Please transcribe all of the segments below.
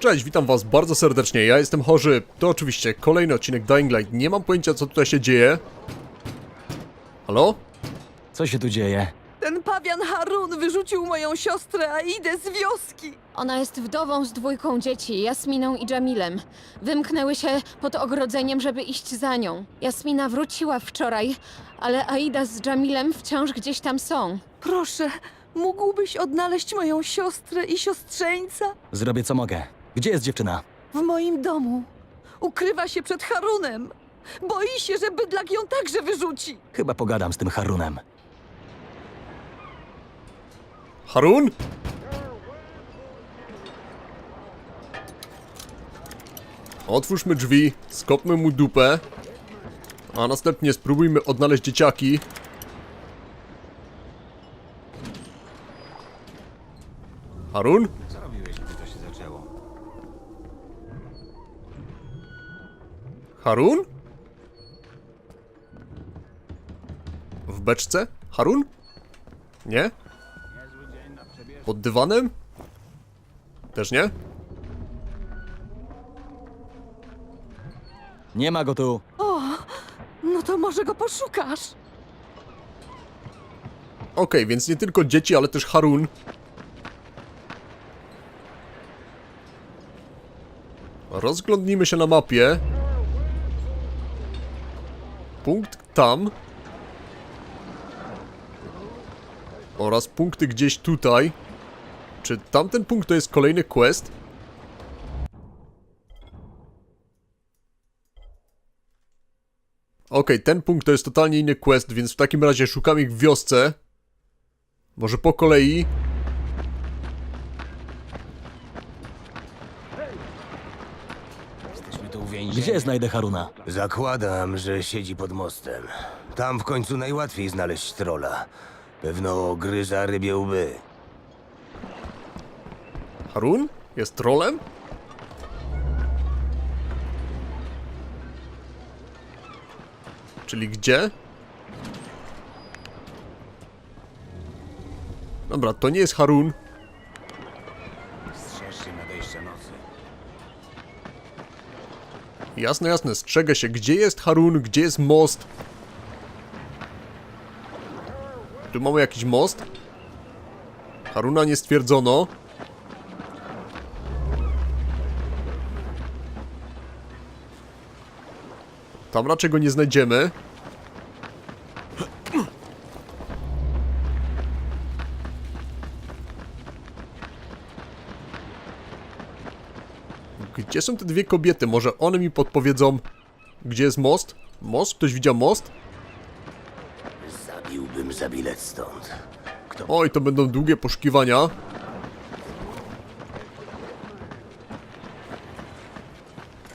Cześć, witam was bardzo serdecznie, ja jestem Chorzy. To oczywiście kolejny odcinek Dying Light. Nie mam pojęcia co tutaj się dzieje. Halo? Co się tu dzieje? Ten pawian Harun wyrzucił moją siostrę Aidę z wioski. Ona jest wdową z dwójką dzieci, Jasminą i Jamilem. Wymknęły się pod ogrodzeniem, żeby iść za nią. Jasmina wróciła wczoraj, ale Aida z Jamilem wciąż gdzieś tam są. Proszę, mógłbyś odnaleźć moją siostrę i siostrzeńca? Zrobię co mogę. Gdzie jest dziewczyna? W moim domu. Ukrywa się przed Harunem. Boi się, że bydlak ją także wyrzuci. Chyba pogadam z tym Harunem. Harun? Otwórzmy drzwi, skopmy mu dupę, a następnie spróbujmy odnaleźć dzieciaki. Harun? Harun? W beczce? Harun? Nie? Pod dywanem? Też nie? Nie ma go tu. No to może go poszukasz. Okej, więc nie tylko dzieci, ale też Harun. Rozglądnijmy się na mapie. Punkt tam. Oraz punkty gdzieś tutaj. Czy tamten punkt to jest kolejny quest? Okej, ten punkt to jest totalnie inny quest, więc w takim razie szukam ich w wiosce. Może po kolei. Jesteśmy tu uwięzieni. Gdzie znajdę Haruna? Zakładam, że siedzi pod mostem. Tam w końcu najłatwiej znaleźć trola. Pewno gryza rybie łby. Harun? Jest trolem? Czyli gdzie? Dobra, to nie jest Harun. Jasne, jasne, strzegę się. Gdzie jest Harun? Gdzie jest most? Tu mamy jakiś most? Haruna nie stwierdzono. Tam raczej go nie znajdziemy. Gdzie są te dwie kobiety? Może one mi podpowiedzą, gdzie jest most? Most? Ktoś widział most? Zabiłbym za bilet stąd. Kto Oj, to będą długie poszukiwania.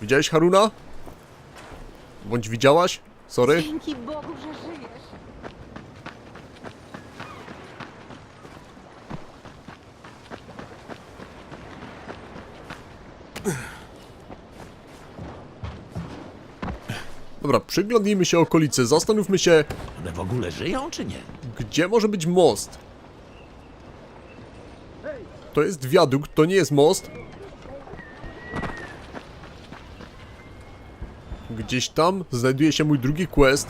Widziałeś Haruna? Bądź widziałaś? Sorry. Dzięki Bogu, że Dobra, przyglądnijmy się okolicy, zastanówmy się, One w ogóle żyją czy nie? gdzie może być most. To jest wiadukt, to nie jest most. Gdzieś tam znajduje się mój drugi quest.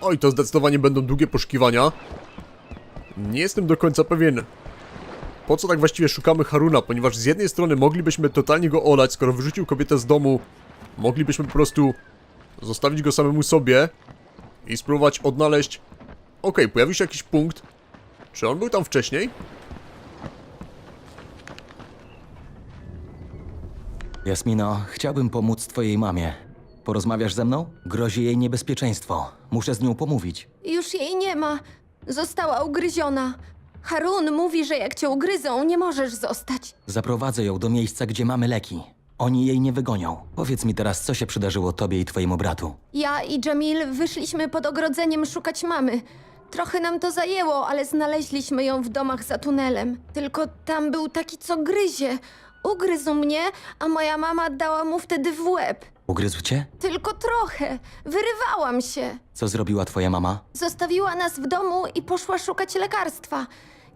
Oj, to zdecydowanie będą długie poszukiwania. Nie jestem do końca pewien, po co tak właściwie szukamy Haruna, ponieważ z jednej strony moglibyśmy totalnie go olać, skoro wyrzucił kobietę z domu, moglibyśmy po prostu zostawić go samemu sobie i spróbować odnaleźć... Okej, pojawił się jakiś punkt. Czy on był tam wcześniej? Jasmino, chciałbym pomóc twojej mamie. Porozmawiasz ze mną? Grozi jej niebezpieczeństwo. Muszę z nią pomówić. Już jej nie ma. Została ugryziona. Harun mówi, że jak cię ugryzą, nie możesz zostać. Zaprowadzę ją do miejsca, gdzie mamy leki. Oni jej nie wygonią. Powiedz mi teraz, co się przydarzyło tobie i twojemu bratu. Ja i Jamil wyszliśmy pod ogrodzeniem szukać mamy. Trochę nam to zajęło, ale znaleźliśmy ją w domach za tunelem. Tylko tam był taki, co gryzie. Ugryzł mnie, a moja mama dała mu wtedy w łeb. Ugryzł cię? Tylko trochę. Wyrywałam się. Co zrobiła twoja mama? Zostawiła nas w domu i poszła szukać lekarstwa.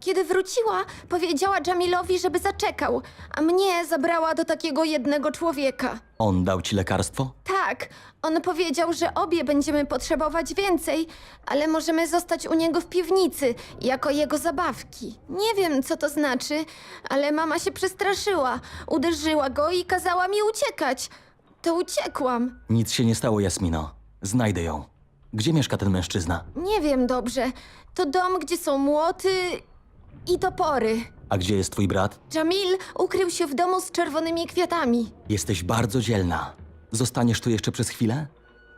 Kiedy wróciła, powiedziała Jamilowi, żeby zaczekał, a mnie zabrała do takiego jednego człowieka. On dał ci lekarstwo? Tak, on powiedział, że obie będziemy potrzebować więcej, ale możemy zostać u niego w piwnicy, jako jego zabawki. Nie wiem, co to znaczy, ale mama się przestraszyła, uderzyła go i kazała mi uciekać. To uciekłam. Nic się nie stało, Jasmino. Znajdę ją. Gdzie mieszka ten mężczyzna? Nie wiem dobrze. To dom, gdzie są młoty i topory. A gdzie jest twój brat? Jamil ukrył się w domu z czerwonymi kwiatami. Jesteś bardzo dzielna. Zostaniesz tu jeszcze przez chwilę?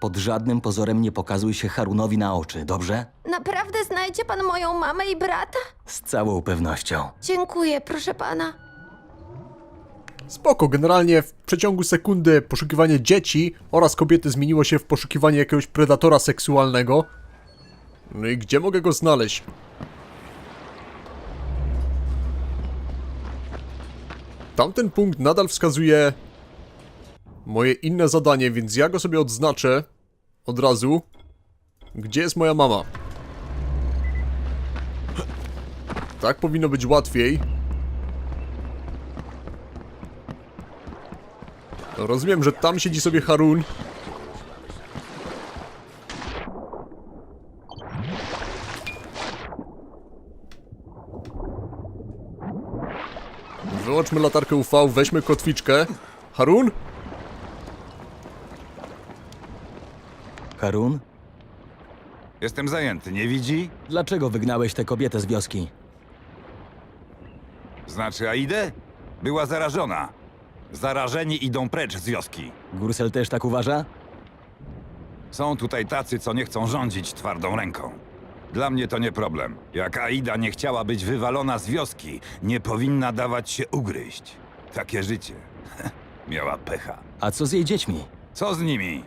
Pod żadnym pozorem nie pokazuj się Harunowi na oczy, dobrze? Naprawdę znajdzie pan moją mamę i brata? Z całą pewnością. Dziękuję, proszę pana. Spoko, generalnie w przeciągu sekundy poszukiwanie dzieci oraz kobiety zmieniło się w poszukiwanie jakiegoś predatora seksualnego. No i gdzie mogę go znaleźć? Tamten punkt nadal wskazuje moje inne zadanie, więc ja go sobie odznaczę od razu. Gdzie jest moja mama? Tak powinno być łatwiej. Rozumiem, że tam siedzi sobie Harun. Wyłączmy latarkę UV, weźmy kotwiczkę. Harun? Harun? Jestem zajęty, nie widzi? Dlaczego wygnałeś tę kobietę z wioski? Znaczy Aidę? Była zarażona. Zarażeni idą precz z wioski. Gursel też tak uważa? Są tutaj tacy, co nie chcą rządzić twardą ręką. Dla mnie to nie problem. Jak Aida nie chciała być wywalona z wioski, nie powinna dawać się ugryźć. Takie życie. Miała pecha. A co z jej dziećmi? Co z nimi?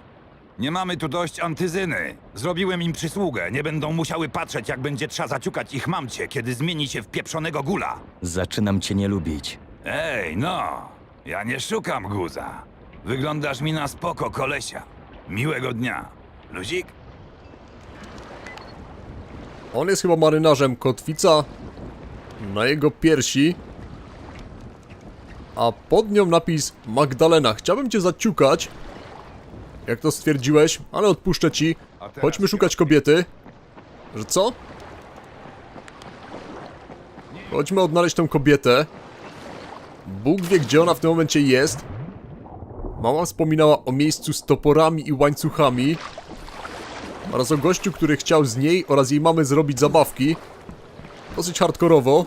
Nie mamy tu dość antyzyny. Zrobiłem im przysługę. Nie będą musiały patrzeć, jak będzie trzeba zaciukać ich mamcie, kiedy zmieni się w pieprzonego gula. Zaczynam cię nie lubić. Ej, no, ja nie szukam guza. Wyglądasz mi na spoko, kolesia. Miłego dnia. Luzik? On jest chyba marynarzem. Kotwica na jego piersi. A pod nią napis Magdalena. Chciałbym cię zaciukać. Jak to stwierdziłeś, ale odpuszczę ci. Chodźmy szukać kobiety. Że co? Chodźmy odnaleźć tą kobietę. Bóg wie, gdzie ona w tym momencie jest. Mama wspominała o miejscu z toporami i łańcuchami. Oraz o gościu, który chciał z niej oraz jej mamy zrobić zabawki. Dosyć hardkorowo.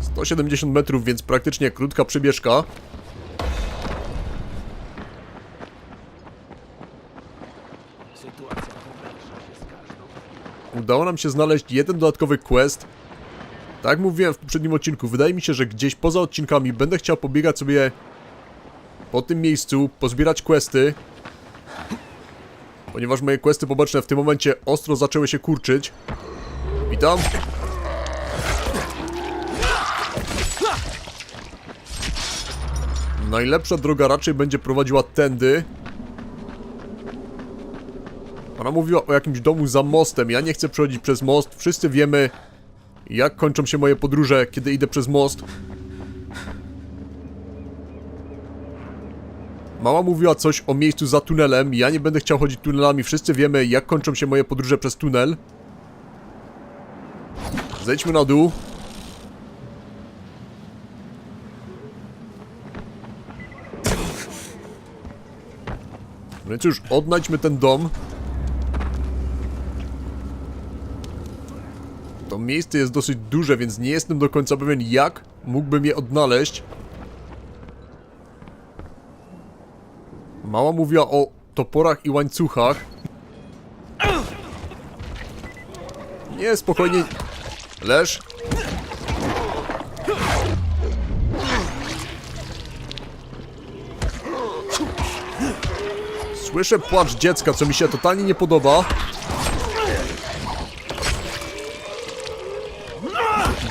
Sto siedemdziesiąt metrów, więc praktycznie krótka przebieżka. Udało nam się znaleźć jeden dodatkowy quest. Tak jak mówiłem w poprzednim odcinku, wydaje mi się, że gdzieś poza odcinkami będę chciał pobiegać sobie po tym miejscu, pozbierać questy. Ponieważ moje questy poboczne w tym momencie ostro zaczęły się kurczyć. Witam. Najlepsza droga raczej będzie prowadziła tędy. Ona mówiła o jakimś domu za mostem. Ja nie chcę przechodzić przez most. Wszyscy wiemy, jak kończą się moje podróże, kiedy idę przez most. Mama mówiła coś o miejscu za tunelem. Ja nie będę chciał chodzić tunelami. Wszyscy wiemy, jak kończą się moje podróże przez tunel. Zejdźmy na dół. No cóż, odnajdźmy ten dom. Miejsce jest dosyć duże, więc nie jestem do końca pewien, jak mógłbym je odnaleźć. Mama mówiła o toporach i łańcuchach. Nie, spokojnie. Leż. Słyszę płacz dziecka, co mi się totalnie nie podoba.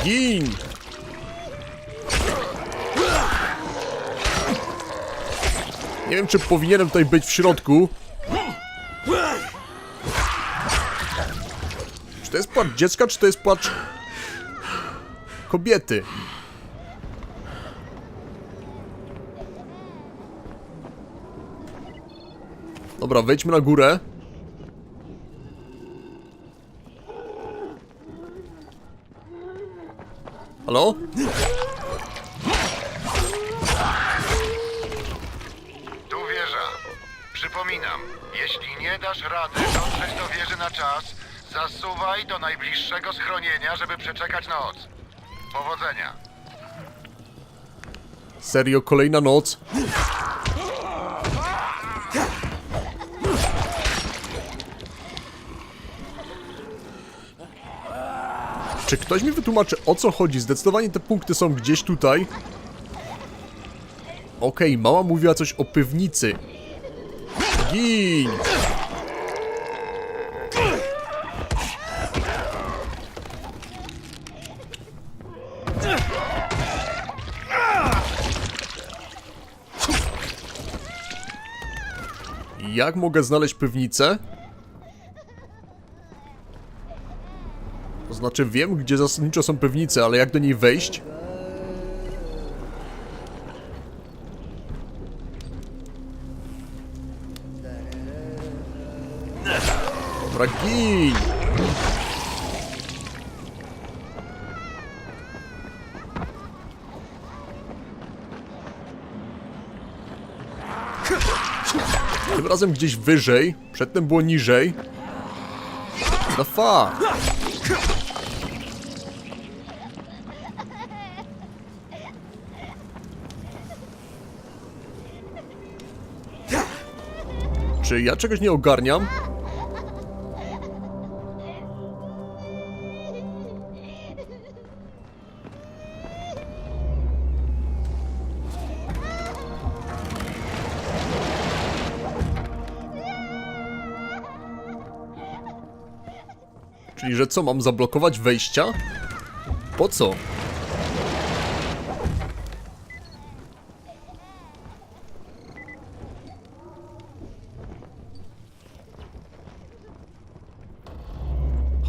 Gin! Nie wiem, czy powinienem tutaj być w środku. Czy to jest płacz dziecka, czy to jest płacz kobiety? Dobra, wejdźmy na górę. Halo? Tu wieża. Przypominam, jeśli nie dasz rady dotrzeć do wieży na czas, zasuwaj do najbliższego schronienia, żeby przeczekać noc. Powodzenia. Serio, kolejna noc? Czy ktoś mi wytłumaczy o co chodzi? Zdecydowanie te punkty są gdzieś tutaj. Okej, mama mówiła coś o piwnicy. Gin! Jak mogę znaleźć piwnicę? Znaczy wiem, gdzie zasadniczo są piwnice, ale jak do niej wejść? Dobra, gin! Tym razem gdzieś wyżej, przedtem było niżej. The fuck? Czy ja czegoś nie ogarniam? Czyli, że co, mam zablokować wejścia? Po co?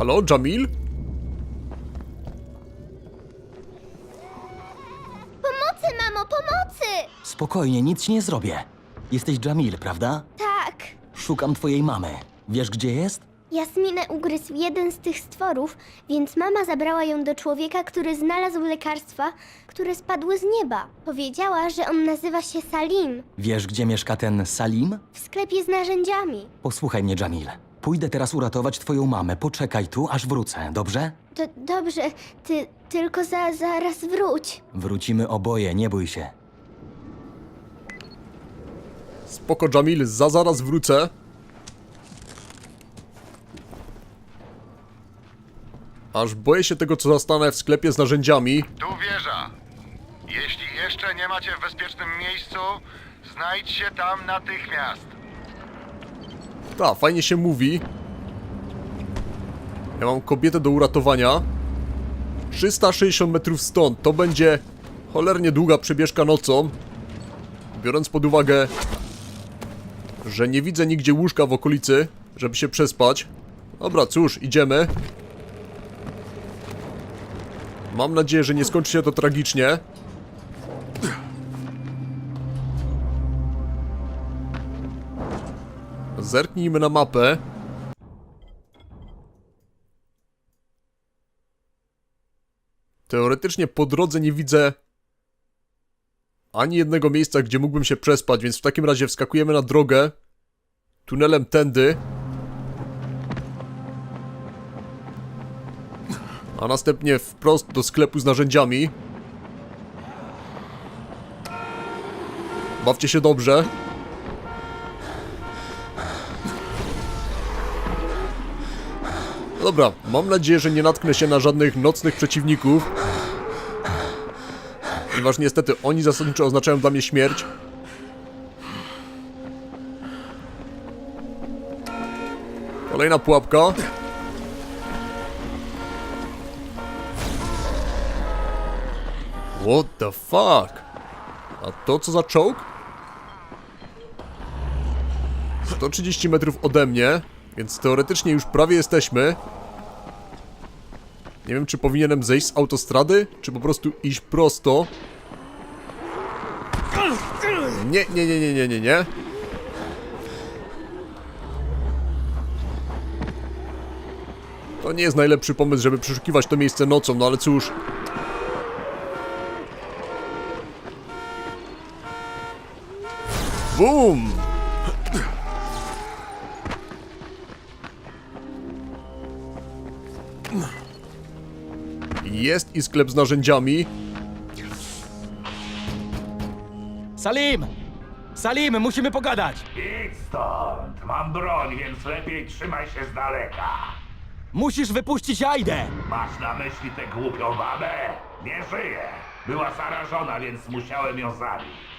Halo, Jamil? Pomocy, mamo, pomocy! Spokojnie, nic ci nie zrobię. Jesteś Jamil, prawda? Tak. Szukam twojej mamy. Wiesz, gdzie jest? Jasminę ugryzł jeden z tych stworów, więc mama zabrała ją do człowieka, który znalazł lekarstwa, które spadły z nieba. Powiedziała, że on nazywa się Salim Wiesz, gdzie mieszka ten Salim? w sklepie z narzędziami. Posłuchaj mnie, Jamil. Pójdę teraz uratować twoją mamę. Poczekaj tu, aż wrócę, dobrze? To dobrze, ty tylko za, zaraz wróć. Wrócimy oboje, nie bój się. Spoko, Jamil, za zaraz wrócę. Aż boję się tego, co zastanę w sklepie z narzędziami. Tu wieża. Jeśli jeszcze nie macie w bezpiecznym miejscu, znajdź się tam natychmiast. Ta, fajnie się mówi. Ja mam kobietę do uratowania. 360 metrów stąd. To będzie cholernie długa przebieżka nocą. Biorąc pod uwagę, że nie widzę nigdzie łóżka w okolicy, żeby się przespać. Dobra, cóż, idziemy. Mam nadzieję, że nie skończy się to tragicznie. Zerknijmy na mapę. Teoretycznie po drodze nie widzę ani jednego miejsca, gdzie mógłbym się przespać, więc w takim razie wskakujemy na drogę tunelem tędy. A następnie wprost do sklepu z narzędziami. Bawcie się dobrze. Dobra, mam nadzieję, że nie natknę się na żadnych nocnych przeciwników. Ponieważ niestety oni zasadniczo oznaczają dla mnie śmierć. Kolejna pułapka. What the fuck? A to co za czołg? 130 metrów ode mnie, więc teoretycznie już prawie jesteśmy. Nie wiem, czy powinienem zejść z autostrady, czy po prostu iść prosto. Nie, nie, nie, nie, nie, nie, nie. To nie jest najlepszy pomysł, żeby przeszukiwać to miejsce nocą, no ale cóż. Boom! Jest i sklep z narzędziami. Salim! Salim, musimy pogadać! Idź stąd! Mam broń, więc lepiej trzymaj się z daleka. Musisz wypuścić Aidę! Masz na myśli tę głupią babę? Nie żyje. Była zarażona, więc musiałem ją zabić.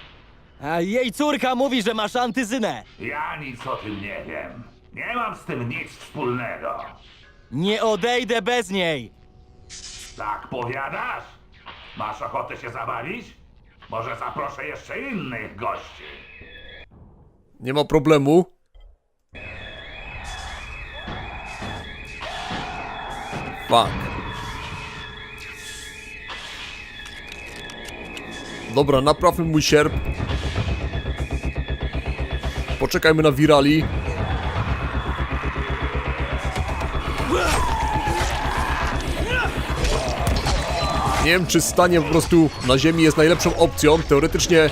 A jej córka mówi, że masz antyzynę! Ja nic o tym nie wiem. Nie mam z tym nic wspólnego. Nie odejdę bez niej! Tak powiadasz? Masz ochotę się zabawić? Może zaproszę jeszcze innych gości. Nie ma problemu. Fuck. Dobra, naprawmy mój sierp. Poczekajmy na wirali. Nie wiem, czy stanie po prostu na ziemi jest najlepszą opcją. Teoretycznie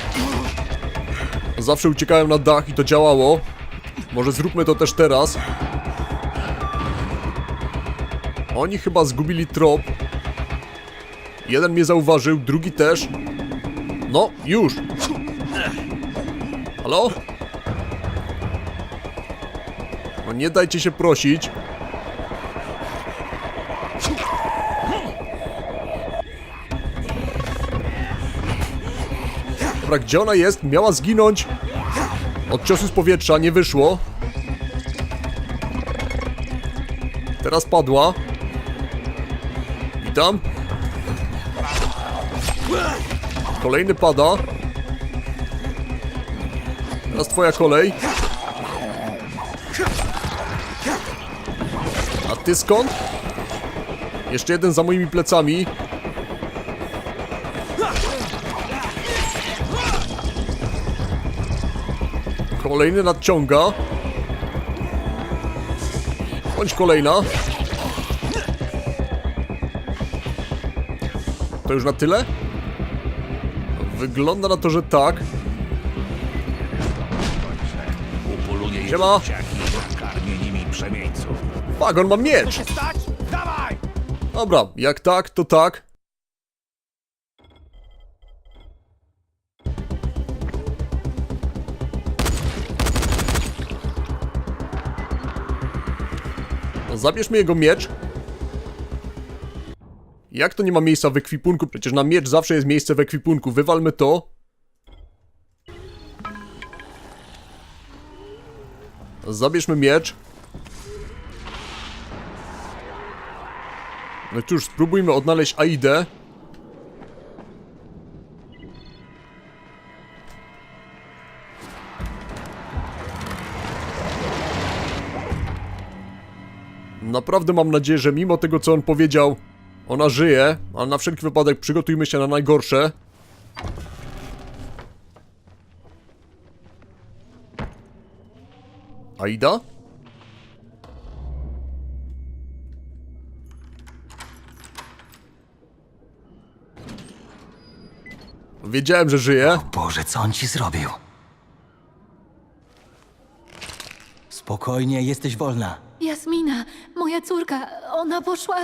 Zawsze uciekałem na dach i to działało. Może zróbmy to też teraz. Oni chyba zgubili trop. Jeden mnie zauważył, drugi też. No, już. Nie dajcie się prosić. Dobra, gdzie ona jest? Miała zginąć. Od ciosu z powietrza nie wyszło. Teraz padła. Witam. Kolejny pada. Teraz twoja kolej. Ty skąd? Jeszcze jeden za moimi plecami. Kolejny nadciąga. Bądź kolejna. To już na tyle? Wygląda na to, że tak. Upoluję Siema. i nakarmię nimi przemieńców. Fuck, on ma miecz! Stać! Dawaj! Dobra, jak tak, to tak. No, Zabierz mi jego miecz. Jak to nie ma miejsca w ekwipunku? Przecież na miecz zawsze jest miejsce w ekwipunku. Wywalmy to. Zabierzmy miecz. No cóż, spróbujmy odnaleźć Aidę. Naprawdę mam nadzieję, że mimo tego co on powiedział, ona żyje, ale na wszelki wypadek przygotujmy się na najgorsze. Aida? Wiedziałem, że żyje. Boże, co on ci zrobił? Spokojnie, jesteś wolna. Jasmina, moja córka, ona poszła.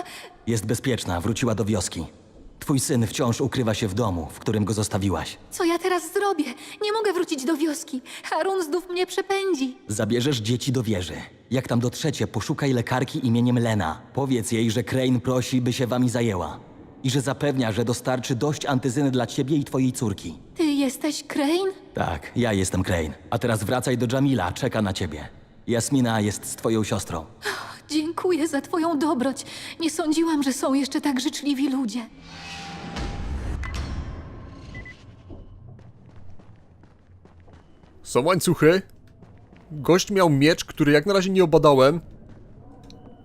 Jest bezpieczna, wróciła do wioski. Twój syn wciąż ukrywa się w domu, w którym go zostawiłaś. Co ja teraz zrobię? Nie mogę wrócić do wioski. Harun znów mnie przepędzi. Zabierzesz dzieci do wieży. Jak tam dotrzecie, poszukaj lekarki imieniem Lena. Powiedz jej, że Crane prosi, by się wami zajęła i że zapewnia, że dostarczy dość antyzyny dla ciebie i twojej córki. Ty jesteś Crane? Tak, ja jestem Crane. A teraz wracaj do Jamila, czeka na ciebie. Jasmina jest z twoją siostrą. Oh, dziękuję za twoją dobroć. Nie sądziłam, że są jeszcze tak życzliwi ludzie. Są łańcuchy. Gość miał miecz, który jak na razie nie obadałem.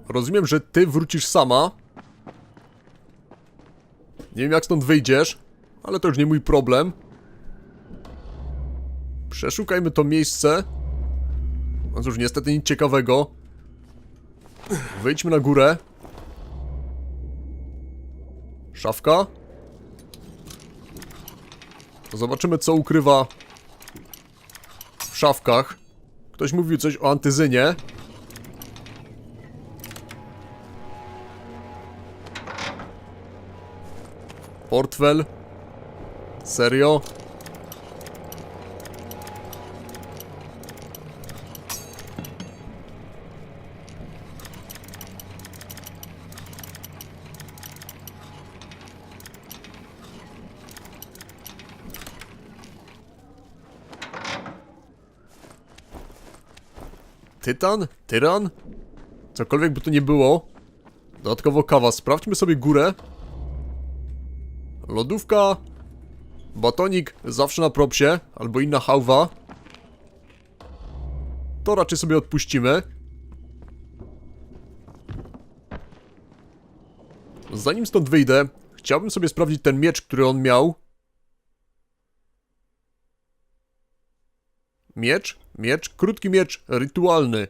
Rozumiem, że ty wrócisz sama. Nie wiem jak stąd wyjdziesz, ale to już nie mój problem. Przeszukajmy to miejsce. No cóż, niestety nic ciekawego. Wyjdźmy na górę. Szafka. Zobaczymy co ukrywa w szafkach. Ktoś mówił coś o antyzynie. Portfel. Serio? Tytan? Tyran? Cokolwiek by to nie było. Dodatkowo kawa. Sprawdźmy sobie górę. Lodówka. Batonik zawsze na propsie. Albo inna hałwa. To raczej sobie odpuścimy. Zanim stąd wyjdę, chciałbym sobie sprawdzić ten miecz, który on miał. Miecz? Miecz? Krótki miecz rytualny.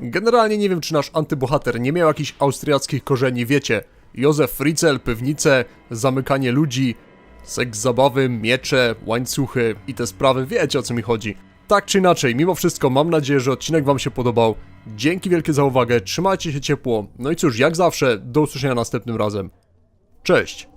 Generalnie nie wiem, czy nasz antybohater nie miał jakichś austriackich korzeni, wiecie. Józef Fritzl, pewnice, zamykanie ludzi, seks zabawy, miecze, łańcuchy i te sprawy, wiecie o co mi chodzi. Tak czy inaczej, mimo wszystko mam nadzieję, że odcinek wam się podobał. Dzięki wielkie za uwagę, trzymajcie się ciepło. No i cóż, jak zawsze, do usłyszenia następnym razem. Cześć!